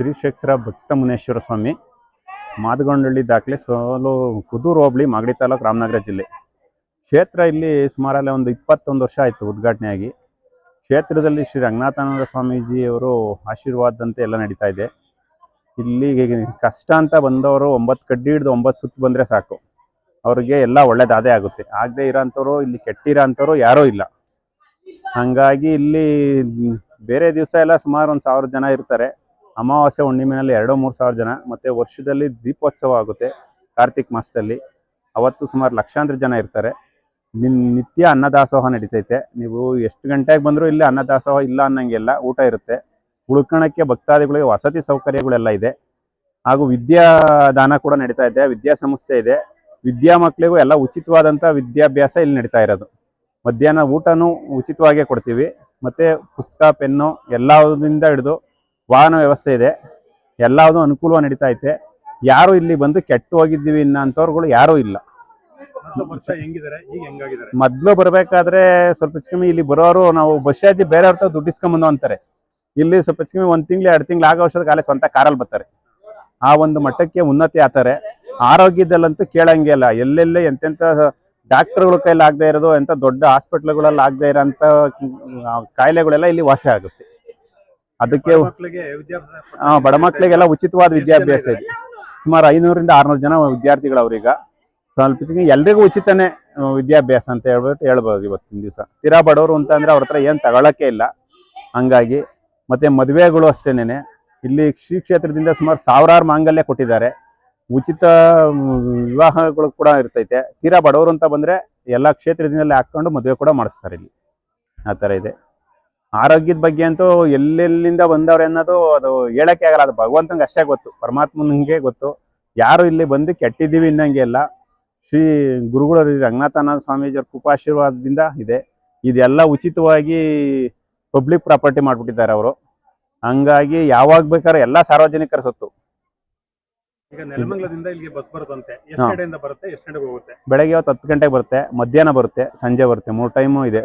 ಶ್ರೀ ಕ್ಷೇತ್ರ ಭಕ್ತ ಮುನೇಶ್ವರ ಸ್ವಾಮಿ, ಮಾದಗೊಂಡಳ್ಳಿ ದಾಖಲೆ, ಸೋಲು ಕುದೂರು ಹೋಬಳಿ, ಮಾಗಡಿ ತಾಲೂಕು ರಾಮನಗರ ಜಿಲ್ಲೆ. ಕ್ಷೇತ್ರ ಇಲ್ಲಿ ಸುಮಾರಲ್ಲೇ ಒಂದು ಇಪ್ಪತ್ತೊಂದು ವರ್ಷ ಆಯಿತು ಉದ್ಘಾಟನೆಯಾಗಿ ಕ್ಷೇತ್ರದಲ್ಲಿ ಶ್ರೀ ರಂಗನಾಥಾನಂದ ಸ್ವಾಮೀಜಿಯವರು ಆಶೀರ್ವಾದದಂತೆ ಎಲ್ಲ ನಡೀತಾ ಇದೆ. ಇಲ್ಲಿ ಕಷ್ಟ ಅಂತ ಬಂದವರು ಒಂಬತ್ತು ಕಡ್ಡಿ ಹಿಡಿದು ಒಂಬತ್ತು ಸುತ್ತು ಬಂದರೆ ಸಾಕು. ಅವ್ರಿಗೆ ಎಲ್ಲ ಒಳ್ಳೇದಾದೇ ಆಗುತ್ತೆ. ಆಗದೆ ಇರೋಂಥವ್ರು, ಇಲ್ಲಿ ಕೆಟ್ಟಿರೋ ಅಂಥವ್ರು ಯಾರೂ ಇಲ್ಲ. ಹಂಗಾಗಿ ಇಲ್ಲಿ ಬೇರೆ ದಿವಸ ಎಲ್ಲ ಸುಮಾರು ಒಂದು ಸಾವಿರ ಜನ ಇರ್ತಾರೆ. ಅಮಾವಾಸ್ಯೆ ಹುಣ್ಣಿಮೆಯಲ್ಲಿ ಎರಡು ಮೂರು ಸಾವಿರ ಜನ, ಮತ್ತು ವರ್ಷದಲ್ಲಿ ದೀಪೋತ್ಸವ ಆಗುತ್ತೆ ಕಾರ್ತಿಕ್ ಮಾಸದಲ್ಲಿ. ಅವತ್ತು ಸುಮಾರು ಲಕ್ಷಾಂತರ ಜನ ಇರ್ತಾರೆ. ನಿನ್ ನಿತ್ಯ ಅನ್ನದಾಸೋಹ ನಡೀತೈತೆ. ನೀವು ಎಷ್ಟು ಗಂಟೆಗೆ ಬಂದರೂ ಇಲ್ಲಿ ಅನ್ನದಾಸೋಹ ಇಲ್ಲ ಅನ್ನಂಗಿಲ್ಲ ಊಟ ಇರುತ್ತೆ. ಉಳ್ಕೊಳಕ್ಕೆ ಭಕ್ತಾದಿಗಳಿಗೆ ವಸತಿ ಸೌಕರ್ಯಗಳೆಲ್ಲ ಇದೆ. ಹಾಗೂ ವಿದ್ಯಾದಾನ ಕೂಡ ನಡೀತಾ ಇದೆ ವಿದ್ಯಾಸಂಸ್ಥೆ ಇದೆ. ವಿದ್ಯಾ ಮಕ್ಕಳಿಗೂ ಎಲ್ಲ ಉಚಿತವಾದಂಥ ವಿದ್ಯಾಭ್ಯಾಸ ಇಲ್ಲಿ ನಡೀತಾ ಇರೋದು. ಮಧ್ಯಾಹ್ನ ಊಟನೂ ಉಚಿತವಾಗೇ ಕೊಡ್ತೀವಿ. ಮತ್ತು ಪುಸ್ತಕ, ಪೆನ್ನು ಎಲ್ಲದಿಂದ ಹಿಡಿದು ವಾಹನ ವ್ಯವಸ್ಥೆ ಇದೆ. ಎಲ್ಲದೂ ಅನುಕೂಲವಾಗಿ ನಡೀತಾ ಐತೆ. ಯಾರು ಇಲ್ಲಿ ಬಂದು ಕೆಟ್ಟು ಹೋಗಿದ್ದೀವಿ ಅನ್ನೋಂಥವ್ರುಗಳು ಯಾರೂ ಇಲ್ಲ. ಮೊದ್ಲು ಬರ್ಬೇಕಾದ್ರೆ ಸ್ವಲ್ಪ ಕಮ್ಮಿ ಇಲ್ಲಿ ಬರೋರು ನಾವು ಬಸ್ ಚಾರ್ಜ್ ಬೇರೆಯವ್ರ ಅವ್ರ ದುಡ್ಡು ಇಸ್ಕೊಂಬಂದು ಅಂತಾರೆ. ಇಲ್ಲಿ ಸ್ವಲ್ಪ ಕಮ್ಮಿ ಒಂದು ತಿಂಗಳು ಎರಡು ತಿಂಗಳು ಆಗೋ ವರ್ಷದ ಕಾಲೇ ಸ್ವಂತ ಕಾರಲ್ಲಿ ಬರ್ತಾರೆ. ಆ ಒಂದು ಮಟ್ಟಕ್ಕೆ ಉನ್ನತಿ ಆತಾರೆ. ಆರೋಗ್ಯದಲ್ಲಂತೂ ಕೇಳಂಗೆ ಇಲ್ಲ. ಎಲ್ಲೆಲ್ಲೇ ಎಂತೆಂಥ ಡಾಕ್ಟರ್ಗಳ ಕೈಲಿ ಆಗದೆ ಇರೋದು ಎಂತ ದೊಡ್ಡ ಹಾಸ್ಪಿಟ್ಲ್ಗಳಲ್ಲಿ ಆಗದೆ ಇರೋಂಥ ಕಾಯಿಲೆಗಳೆಲ್ಲ ಇಲ್ಲಿ ವಾಸಿ ಆಗುತ್ತೆ. ಅದಕ್ಕೆ ಬಡ ಮಕ್ಕಳಿಗೆಲ್ಲ ಉಚಿತವಾದ ವಿದ್ಯಾಭ್ಯಾಸ ಇದೆ? ಸುಮಾರು ಐನೂರಿಂದ ಆರ್ನೂರು ಜನ ವಿದ್ಯಾರ್ಥಿಗಳು ಅವ್ರೀಗ ಸ್ವಲ್ಪ ಎಲ್ರಿಗೂ ಉಚಿತನೇ ವಿದ್ಯಾಭ್ಯಾಸ ಅಂತ ಹೇಳ್ಬಿಟ್ಟು ಹೇಳ್ಬೋದು ಇವತ್ತಿನ ದಿವಸ. ತೀರಾ ಬಡವರು ಅಂತ ಅಂದ್ರೆ ಅವ್ರ ಹತ್ರ ಏನು ತಗೊಳಕ್ಕೆ ಇಲ್ಲ. ಹಂಗಾಗಿ ಮತ್ತೆ ಮದುವೆಗಳು ಅಷ್ಟೇನೆ ಇಲ್ಲಿ ಶ್ರೀ ಕ್ಷೇತ್ರದಿಂದ ಸುಮಾರು ಸಾವಿರಾರು ಮಾಂಗಲ್ಯ ಕೊಟ್ಟಿದ್ದಾರೆ. ಉಚಿತ ವಿವಾಹಗಳು ಕೂಡ ಇರ್ತೈತೆ. ತೀರಾ ಬಡವರು ಅಂತ ಬಂದ್ರೆ ಎಲ್ಲ ಕ್ಷೇತ್ರದಿಂದಲೇ ಹಾಕೊಂಡು ಮದುವೆ ಕೂಡ ಮಾಡಿಸ್ತಾರೆ ಇಲ್ಲಿ. ಆ ಥರ ಇದೆ. ಆರೋಗ್ಯದ ಬಗ್ಗೆ ಅಂತೂ ಎಲ್ಲೆಲ್ಲಿಂದ ಬಂದವ್ರೆ ಅನ್ನೋದು ಅದು ಹೇಳಕ್ಕೆ ಆಗಲ್ಲ. ಅದು ಭಗವಂತಂಗೆ ಅಷ್ಟೇ ಗೊತ್ತು. ಪರಮಾತ್ಮನಿಗೆ ಗೊತ್ತು. ಯಾರು ಇಲ್ಲಿ ಬಂದು ಕೆಟ್ಟಿದ್ದೀವಿ ಇನ್ನಂಗೆ ಇಲ್ಲ. ಶ್ರೀ ಗುರುಗಳು ಶ್ರೀ ರಂಗನಾಥಾನಂದ ಸ್ವಾಮೀಜಿಯವ್ರ ಕೃಪಾಶೀರ್ವಾದದಿಂದ ಇದೆ. ಇದೆಲ್ಲ ಉಚಿತವಾಗಿ ಪಬ್ಲಿಕ್ ಪ್ರಾಪರ್ಟಿ ಮಾಡಿಬಿಟ್ಟಿದ್ದಾರೆ ಅವರು. ಹಂಗಾಗಿ ಯಾವಾಗ ಬೇಕಾದ್ರೆ ಎಲ್ಲ ಸಾರ್ವಜನಿಕರ ಸೊತ್ತು. ಈಗ ನೆಲಮಂಗಲದಿಂದ ಇಲ್ಲಿಗೆ ಬಸ್ ಬರುತ್ತಂತೆ. ಎಷ್ಟು ಹಾ. ಕಡೆಯಿಂದ ಬರುತ್ತೆ? ಎಷ್ಟು ಕಡೆಗೆ ಹೋಗುತ್ತೆ? ಬೆಳಗ್ಗೆ ಹೊತ್ತು ಹತ್ತು ಗಂಟೆಗೆ ಬರುತ್ತೆ. ಮಧ್ಯಾಹ್ನ ಬರುತ್ತೆ. ಸಂಜೆ ಬರುತ್ತೆ. ಮೂರು ಟೈಮು ಇದೆ.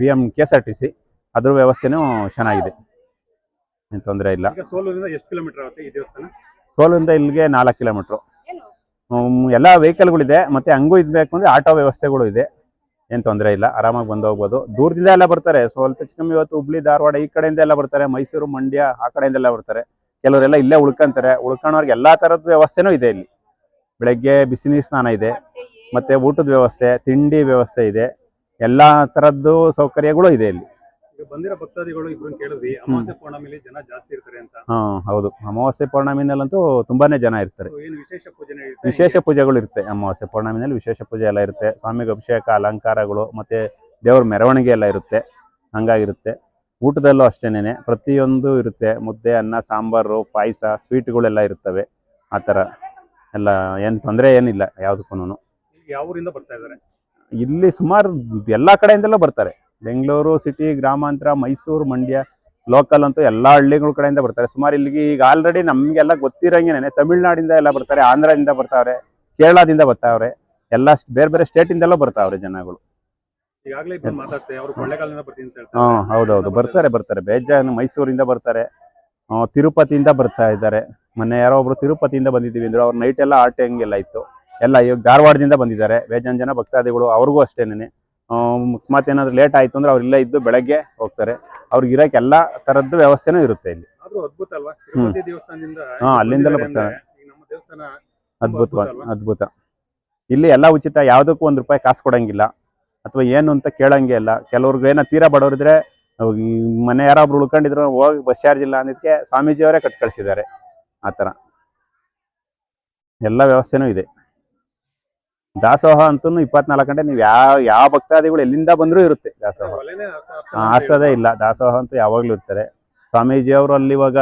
B M K S R T C ಅದ್ರ ವ್ಯವಸ್ಥೆನೂ ಚೆನ್ನಾಗಿದೆ. ಏನು ತೊಂದರೆ ಇಲ್ಲ. ಈಗ ಸೋಲೂರಿಂದ ಎಷ್ಟು ಕಿಲೋಮೀಟರ್ ಆಗುತ್ತೆ ಈ ದೇವಸ್ಥಾನ? ಸೋಲಿಂದ ಇಲ್ಲಿಗೆ ನಾಲ್ಕು ಕಿಲೋಮೀಟ್ರು. ಎಲ್ಲ ವೆಹಿಕಲ್ಗಳಿದೆ ಮತ್ತೆ ಹಂಗೂ ಇದ್ಬೇಕು ಅಂದ್ರೆ ಆಟೋ ವ್ಯವಸ್ಥೆಗಳು ಇದೆ. ಏನು ತೊಂದರೆ ಇಲ್ಲ ಆರಾಮಾಗಿ ಬಂದು ಹೋಗ್ಬೋದು. ದೂರದಿಂದ ಎಲ್ಲ ಬರ್ತಾರೆ ಸ್ವಲ್ಪ ಹೆಚ್ಚು ಕಮ್ಮಿ ಇವತ್ತು ಹುಬ್ಳಿ ಧಾರವಾಡ ಈ ಕಡೆಯಿಂದ ಎಲ್ಲ ಬರ್ತಾರೆ ಮೈಸೂರು ಮಂಡ್ಯ ಆ ಕಡೆಯಿಂದ ಎಲ್ಲ ಬರ್ತಾರೆ. ಕೆಲವರೆಲ್ಲ ಇಲ್ಲೇ ಉಳ್ಕೊಂತಾರೆ ಉಳ್ಕೊಳೋರ್ಗೆ ಎಲ್ಲಾ ತರದ ವ್ಯವಸ್ಥೆನೂ ಇದೆ ಇಲ್ಲಿ. ಬೆಳಗ್ಗೆ ಬಿಸಿ ನೀರು ಸ್ನಾನ ಇದೆ ಮತ್ತೆ ಊಟದ ವ್ಯವಸ್ಥೆ ತಿಂಡಿ ವ್ಯವಸ್ಥೆ ಇದೆ ಎಲ್ಲ ತರದ್ದು ಸೌಕರ್ಯಗಳು ಇದೆ ಇಲ್ಲಿ. ಬಂದಿರೋ ಭಕ್ತಾದಿಗಳು ಇಬ್ರು ಕೇಳಿದ್ವಿ ಅಮಾವಾಸ್ಯೆ ಪೌರ್ಣಮಿಲಿ ಜನ ಜಾಸ್ತಿ ಇರ್ತಾರೆ ಅಂತ. ಹಾ ಹೌದು. ಅಮಾವಾಸ್ಯೆ ಪೌರ್ಣಮಿನಲ್ಲಂತೂ ತುಂಬಾನೇ ಜನ ಇರ್ತಾರೆ. ಏನು ವಿಶೇಷ ಪೂಜೆ ವಿಶೇಷ ಪೂಜೆಗಳು ಇರುತ್ತೆ. ಅಮಾವಾಸ್ಯ ಪೌರ್ಣಮಿನಲ್ಲಿ ವಿಶೇಷ ಪೂಜೆ ಎಲ್ಲ ಇರುತ್ತೆ. ಸ್ವಾಮಿಗೆ ಅಭಿಷೇಕ ಅಲಂಕಾರಗಳು ಮತ್ತೆ ದೇವ್ರ ಮೆರವಣಿಗೆ ಎಲ್ಲ ಇರುತ್ತೆ. ಹಂಗಾಗಿರುತ್ತೆ. ಊಟದಲ್ಲೂ ಅಷ್ಟೇನೆ ಪ್ರತಿಯೊಂದು ಇರುತ್ತೆ. ಮುದ್ದೆ ಅನ್ನ ಸಾಂಬಾರು ಪಾಯಸ ಸ್ವೀಟ್ಗಳೆಲ್ಲ ಇರ್ತವೆ ಆ ಥರ. ಎಲ್ಲ ಏನು ತೊಂದರೆ ಏನಿಲ್ಲ ಯಾವುದಕ್ಕೂ ಯಾವ ಊರಿಂದ ಬರ್ತಾ ಇದ್ದಾರೆ? ಇಲ್ಲಿ ಸುಮಾರು ಎಲ್ಲ ಕಡೆಯಿಂದಲೂ ಬರ್ತಾರೆ. ಬೆಂಗಳೂರು ಸಿಟಿ ಗ್ರಾಮಾಂತರ ಮೈಸೂರು ಮಂಡ್ಯ ಲೋಕಲ್ ಅಂತೂ ಎಲ್ಲ ಹಳ್ಳಿಗಳ ಕಡೆಯಿಂದ ಬರ್ತಾರೆ. ಸುಮಾರು ಇಲ್ಲಿಗೆ ಈಗ ಆಲ್ರೆಡಿ ನಮಗೆಲ್ಲ ಗೊತ್ತಿರೋಂಗೇನೆ ತಮಿಳ್ನಾಡಿಂದ ಎಲ್ಲ ಬರ್ತಾರೆ ಆಂಧ್ರದಿಂದ ಬರ್ತಾವ್ರೆ ಕೇರಳದಿಂದ ಬರ್ತಾವ್ರೆ ಎಲ್ಲ ಬೇರೆ ಬೇರೆ ಬೇರೆ ಸ್ಟೇಟಿಂದೆಲ್ಲ ಬರ್ತಾವ್ರೆ ಜನಗಳು. ಹಾ ಹೌದೌದು. ಬರ್ತಾರೆ ಬರ್ತಾರೆ. ಬೇಜಾನು ಮೈಸೂರಿಂದ ಬರ್ತಾರೆ ತಿರುಪತಿಯಿಂದ ಬರ್ತಾ ಇದ್ದಾರೆ. ಮೊನ್ನೆ ಯಾರೋ ಒಬ್ರು ತಿರುಪತಿಯಿಂದ ಬಂದಿದ್ದೀವಿ ಅಂದ್ರೆ ಅವ್ರ ನೈಟ್ ಎಲ್ಲ ಆಟ ಹೆಂಗೆಲ್ಲ ಇತ್ತು? ಎಲ್ಲ ಧಾರವಾಡದಿಂದ ಬಂದಿದ್ದಾರೆ. ಬೇಜಾನ್ ಜನ ಭಕ್ತಾದಿಗಳು ಅವ್ರಿಗೂ ಅಷ್ಟೇನೆ ಅಕಸ್ಮಾತ್ ಏನಾದ್ರು ಲೇಟ್ ಆಯ್ತು ಅಂದ್ರೆ ಅವ್ರು ಇಲ್ಲೇ ಇದ್ದು ಬೆಳಗ್ಗೆ ಹೋಗ್ತಾರೆ. ಅವ್ರಿಗೆ ಇರಕ್ಕೆ ಎಲ್ಲಾ ತರದ್ದು ವ್ಯವಸ್ಥೆನೂ ಇರುತ್ತೆ ಇಲ್ಲಿ. ಅದ್ಭುತ ಅಲ್ವಾ? ತಿರುಪತಿ ದೇವಸ್ಥಾನದಿಂದ ಹಾ, ಅಲ್ಲಿಂದಲೂ ಬರ್ತಾರೆ. ಅಂದ್ರೆ ನಮ್ಮ ದೇವಸ್ಥಾನ ಅದ್ಭುತವಾದ ಅದ್ಭುತ ಇಲ್ಲಿ ಎಲ್ಲ ಉಚಿತ ಯಾವುದಕ್ಕೂ ಒಂದು ರೂಪಾಯಿ ಕಾಸು ಕೊಡಂಗಿಲ್ಲ. ಅಥವಾ ಏನು ಅಂತ ಕೇಳಂಗೆ ಇಲ್ಲ. ಕೆಲವ್ರಿಗೆ ಏನೋ ತೀರಾ ಬಡವರಿದ್ರೆ ಮನೆ ಯಾರೊಬ್ರು ಉಳ್ಕೊಂಡಿದ್ರು ಹೋಗಿ ಬಸ್ ಚಾರ್ಜ್ ಇಲ್ಲ ಅನ್ನೋದಕ್ಕೆ ಸ್ವಾಮೀಜಿಯವರೇ ಕಟ್ ಕಳಿಸಿದ್ದಾರೆ. ಆ ಥರ ಎಲ್ಲ ವ್ಯವಸ್ಥೆನೂ ಇದೆ. ದಾಸೋಹ ಅಂತೂ ಇಪ್ಪತ್ನಾಲ್ಕು ಗಂಟೆ ನೀವು ಯಾವ ಯಾವ ಭಕ್ತಾದಿಗಳು ಎಲ್ಲಿಂದ ಬಂದರೂ ಇರುತ್ತೆ ದಾಸೋಹ. ಆರ್ಸೋದೇ ಇಲ್ಲ ದಾಸೋಹ ಅಂತೂ ಯಾವಾಗ್ಲೂ ಇರ್ತಾರೆ ಸ್ವಾಮೀಜಿ ಅವರು ಅಲ್ಲಿ ಇವಾಗ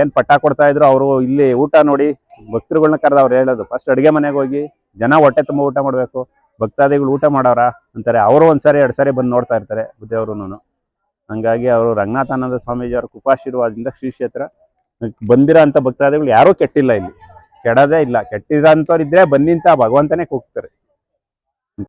ಏನು ಪಟ್ಟ ಕೊಡ್ತಾ ಇದ್ರು ಅವರು ಇಲ್ಲಿ ಊಟ ನೋಡಿ ಭಕ್ತರುಗಳನ್ನ ಕರೆದ ಅವ್ರು ಹೇಳೋದು. ಫಸ್ಟ್ ಅಡುಗೆ ಮನೆಗೆ ಹೋಗಿ ಜನ ಹೊಟ್ಟೆ ತುಂಬ ಊಟ ಮಾಡಬೇಕು ಭಕ್ತಾದಿಗಳು ಊಟ ಮಾಡೋರ ಅಂತಾರೆ. ಅವರು ಒಂದ್ಸರಿ ಎರಡು ಸಾರಿ ಬಂದು ನೋಡ್ತಾ ಇರ್ತಾರೆ ಬುದ್ಧಿಯವರು ಹಂಗಾಗಿ ಅವರು ರಂಗನಾಥಾನಂದ ಸ್ವಾಮೀಜಿ ಅವರ ಕೃಪಾಶೀರ್ವಾದದಿಂದ ಶ್ರೀ ಕ್ಷೇತ್ರ ಬಂದಿರೋ ಅಂತ ಭಕ್ತಾದಿಗಳು ಯಾರೂ ಕೆಟ್ಟಿಲ್ಲ ಇಲ್ಲಿ. ಕೆಡದೇ ಇಲ್ಲ. ಕೆಟ್ಟಿದಂಥವ್ರು ಇದ್ರೆ ಬಂದಿಂತ ಭಗವಂತನೇ ಕೂಗ್ತಾರೆ.